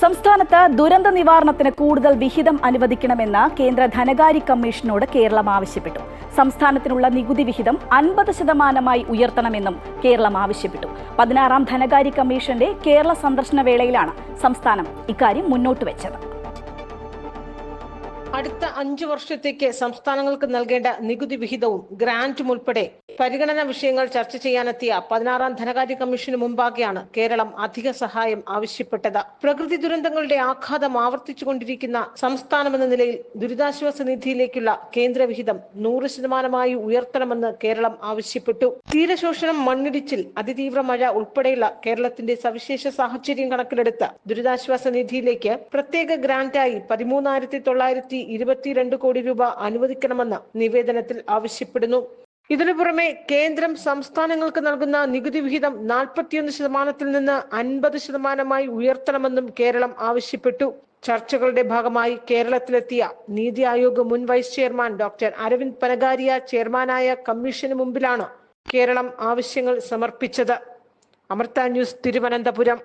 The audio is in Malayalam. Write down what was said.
സംസ്ഥാനത്ത് ദുരന്ത നിവാരണത്തിന് കൂടുതൽ വിഹിതം അനുവദിക്കണമെന്ന് കേന്ദ്ര ധനകാര്യ കമ്മീഷനോട് കേരളം ആവശ്യപ്പെട്ടു. സംസ്ഥാനത്തിനുള്ള നികുതി വിഹിതം അൻപത് ശതമാനമായി ഉയർത്തണമെന്നും കേരളം ആവശ്യപ്പെട്ടു. പതിനാറാം ധനകാര്യ കമ്മീഷന്റെ കേരള സന്ദർശന വേളയിലാണ് സംസ്ഥാനം ഇക്കാര്യം മുന്നോട്ട് വെച്ചത്. അടുത്ത അഞ്ചു വർഷത്തേക്ക് സംസ്ഥാനങ്ങൾക്ക് നൽകേണ്ട നികുതി വിഹിതവും ഗ്രാന്റും ഉൾപ്പെടെ പരിഗണനാ വിഷയങ്ങൾ ചർച്ച ചെയ്യാനെത്തിയ പതിനാറാം ധനകാര്യ കമ്മീഷന് മുമ്പാകെയാണ് കേരളം അധിക സഹായം ആവശ്യപ്പെട്ടത്. പ്രകൃതി ദുരന്തങ്ങളുടെ ആഘാതം ആവർത്തിച്ചുകൊണ്ടിരിക്കുന്ന സംസ്ഥാനമെന്ന നിലയിൽ ദുരിതാശ്വാസ നിധിയിലേക്കുള്ള കേന്ദ്രവിഹിതം നൂറ് ശതമാനമായി ഉയർത്തണമെന്ന് കേരളം ആവശ്യപ്പെട്ടു. തീരശോഷണം മണ്ണിടിച്ചിൽ അതിതീവ്ര മഴ ഉൾപ്പെടെയുള്ള കേരളത്തിന്റെ സവിശേഷ സാഹചര്യം കണക്കിലെടുത്ത് ദുരിതാശ്വാസ നിധിയിലേക്ക് പ്രത്യേക ഗ്രാന്റായി പതിമൂന്നായിരത്തി തൊള്ളായിരത്തി ഇരുപത്തിരണ്ട് കോടി രൂപ അനുവദിക്കണമെന്ന് നിവേദനത്തിൽ ആവശ്യപ്പെടുന്നു. ഇതിനു പുറമെ കേന്ദ്രം സംസ്ഥാനങ്ങൾക്ക് നൽകുന്ന നികുതി വിഹിതം നാൽപ്പത്തിയൊന്ന് ശതമാനത്തിൽ നിന്ന് അൻപത് ശതമാനമായി ഉയർത്തണമെന്നും കേരളം ആവശ്യപ്പെട്ടു. ചർച്ചകളുടെ ഭാഗമായി കേരളത്തിലെത്തിയ നീതി ആയോഗ് മുൻ vice chairman doctor Arvind Panagariya ചെയർമാനായ കമ്മീഷന് മുമ്പിലാണ് കേരളം ആവശ്യങ്ങൾ സമർപ്പിച്ചത്. അമൃത ന്യൂസ് തിരുവനന്തപുരം.